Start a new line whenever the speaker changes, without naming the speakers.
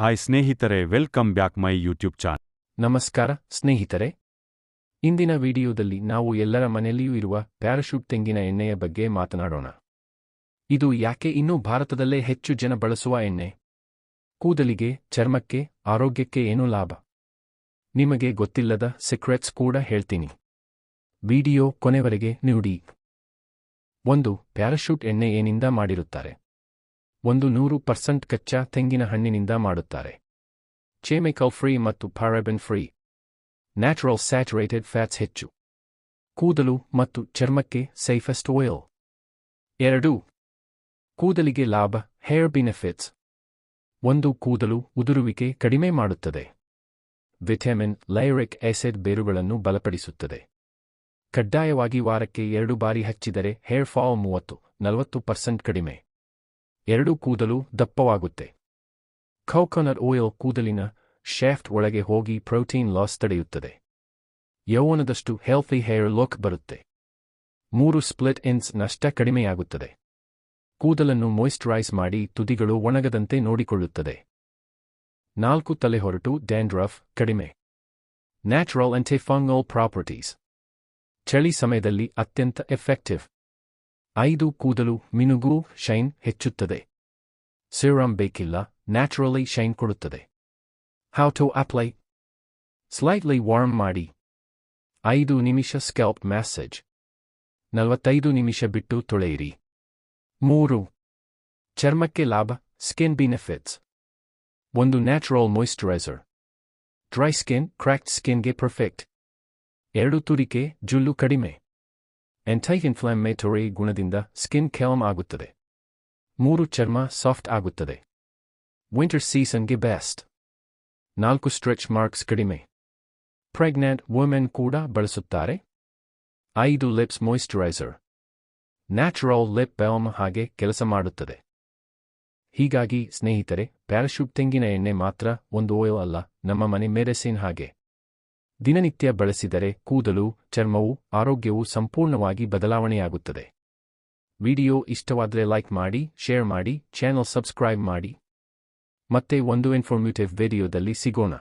Hi ಸ್ನೇಹಿತರೆ welcome back my YouTube channel
ನಮಸ್ಕಾರ ಸ್ನೇಹಿತರೆ. ಇಂದಿನ ವಿಡಿಯೋದಲ್ಲಿ ನಾವು ಎಲ್ಲರ ಮನೆಯಲ್ಲಿಯೂ ಇರುವ ಪ್ಯಾರಾಶೂಟ್ ತೆಂಗಿನ ಎಣ್ಣೆಯ ಬಗ್ಗೆ ಮಾತನಾಡೋಣ. ಇದು ಯಾಕೆ ಇನ್ನೂ ಭಾರತದಲ್ಲೇ ಹೆಚ್ಚು ಜನ ಬಳಸುವ ಎಣ್ಣೆ? ಕೂದಲಿಗೆ, ಚರ್ಮಕ್ಕೆ, ಆರೋಗ್ಯಕ್ಕೆ ಏನು ಲಾಭ? ನಿಮಗೆ ಗೊತ್ತಿಲ್ಲದ ಸೀಕ್ರೆಟ್ಸ್ ಕೂಡ ಹೇಳ್ತೀನಿ. ವಿಡಿಯೋ ಕೊನೆವರೆಗೆ ನೋಡಿ. ಒಂದು ಪ್ಯಾರಾಶೂಟ್ ಎಣ್ಣೆ ಏನಿಂದ ಮಾಡಿರುತ್ತಾರೆ? ಒಂದು ನೂರು ಪರ್ಸೆಂಟ್ ಕಚ್ಚಾ ತೆಂಗಿನ ಹಣ್ಣಿನಿಂದ ಮಾಡುತ್ತಾರೆ. ಚೇಮಿಕಲ್ ಫ್ರೀ ಮತ್ತು paraben free. Natural saturated fats ಹೆಚ್ಚು. ಕೂದಲು ಮತ್ತು ಚರ್ಮಕ್ಕೆ ಸೇಫೆಸ್ಟ್ ಆಯಿಲ್ ಎರಡು. ಕೂದಲಿಗೆ ಲಾಭ, ಹೇರ್ ಬೆನಿಫಿಟ್ಸ್. ಒಂದು, ಕೂದಲು ಉದುರುವಿಕೆ ಕಡಿಮೆ ಮಾಡುತ್ತದೆ. ವಿಟಮಿನ್, ಲೈರಿಕ್ ಆಸಿಡ್ ಬೇರುಗಳನ್ನು ಬಲಪಡಿಸುತ್ತದೆ. ಕಡ್ಡಾಯವಾಗಿ ವಾರಕ್ಕೆ ಎರಡು ಬಾರಿ ಹಚ್ಚಿದರೆ ಹೇರ್ ಫಾಲ್ ಮೂವತ್ತು, ನಲವತ್ತು ಪರ್ಸೆಂಟ್ ಕಡಿಮೆ. ಎರಡು ಕೂದಲು ದಪ್ಪವಾಗುತ್ತೆ. ಕೌಕೊನಟ್ ಆಯಿಲ್ ಕೂದಲಿನ ಶಾಫ್ಟ್ ಒಳಗೆ ಹೋಗಿ ಪ್ರೋಟೀನ್ ಲಾಸ್ ತಡೆಯುತ್ತದೆ. ಯೌವನದಷ್ಟು ಹೆಲ್ತಿ ಹೇರ್ ಲುಕ್ ಬರುತ್ತೆ. ಮೂರು ಸ್ಪ್ಲಿಟ್ ಇನ್ಸ್ ನಷ್ಟ ಕಡಿಮೆಯಾಗುತ್ತದೆ. ಕೂದಲನ್ನು ಮೊಯಿಸ್ಚರೈಸ್ ಮಾಡಿ ತುದಿಗಳು ಒಣಗದಂತೆ ನೋಡಿಕೊಳ್ಳುತ್ತದೆ. ನಾಲ್ಕು ತಲೆ ಹೊರಟು ಡ್ಯಾಂಡ್ರಫ್ ಕಡಿಮೆ. ನ್ಯಾಚುರಲ್ ಅಂಟಿಫಂಗಲ್ ಪ್ರಾಪರ್ಟೀಸ್ ಚಳಿ ಸಮಯದಲ್ಲಿ ಅತ್ಯಂತ ಎಫೆಕ್ಟಿವ್ ಐದು ಕೂದಲು ಮಿನುಗು ಶೈನ್ ಹೆಚ್ಚುತ್ತದೆ. ಸಿರಮ್ ಬೇಕಿಲ್ಲ, ನ್ಯಾಚುರಲಿ ಶೈನ್ ಕೊಡುತ್ತದೆ. How to apply slightly warm ಮಾಡಿ. ಐದು ನಿಮಿಷ ಸ್ಕ್ಯಾಲ್ಪ್ ಮ್ಯಾಸೇಜ್ ನಲವತ್ತೈದು ನಿಮಿಷ ಬಿಟ್ಟು ತೊಳೆಯಿರಿ. ಮೂರು. ಚರ್ಮಕ್ಕೆ ಲಾಭ ಸ್ಕಿನ್ ಬೆನಿಫಿಟ್ಸ್ ಒಂದು natural moisturiser dry skin cracked ಸ್ಕಿನ್ಗೆ perfect ಎರಡು ತುರಿಕೆ, ಜುಲ್ಲು ಕಡಿಮೆ. ಎಂಟೈ ಇನ್ಫ್ಲಾಮೇಟರಿ ಗುಣದಿಂದ ಸ್ಕಿನ್ ಕೆಲಮ್ ಆಗುತ್ತದೆ. ಮೂರು ಚರ್ಮ ಸಾಫ್ಟ್ ಆಗುತ್ತದೆ. ವಿಂಟರ್ ಸೀಸನ್ಗೆ ಬೆಸ್ಟ್ ನಾಲ್ಕು ಸ್ಟ್ರೆಚ್ ಮಾರ್ಕ್ಸ್ ಕಡಿಮೆ. ಪ್ರೆಗ್ನೆಂಟ್ ವುಮೆನ್ ಕೂಡ ಬಳಸುತ್ತಾರೆ. ಐದು lips moisturiser natural lip balm ಹಾಗೆ ಕೆಲಸ ಮಾಡುತ್ತದೆ. ಹೀಗಾಗಿ ಸ್ನೇಹಿತರೆ ಪ್ಯಾರಾಶೂಟ್ ತೆಂಗಿನ ಎಣ್ಣೆ ಮಾತ್ರ ಒಂದು ಆಯಿಲ್ ಅಲ್ಲ, ನಮ್ಮ ಮನೆ ಮೆಡಿಸಿನ್ ಹಾಗೆ. ದಿನನಿತ್ಯ ಬಳಸಿದರೆ ಕೂದಲು, ಚರ್ಮವು, ಆರೋಗ್ಯವು ಸಂಪೂರ್ಣವಾಗಿ ಬದಲಾವಣೆಯಾಗುತ್ತದೆ. ವಿಡಿಯೋ ಇಷ್ಟವಾದರೆ ಲೈಕ್ ಮಾಡಿ, ಶೇರ್ ಮಾಡಿ, ಚಾನೆಲ್ ಸಬ್ಸ್ಕ್ರೈಬ್ ಮಾಡಿ. ಮತ್ತೆ ಒಂದು ಇನ್ಫಾರ್ಮೇಟಿವ್ ವಿಡಿಯೋದಲ್ಲಿ ಸಿಗೋಣ.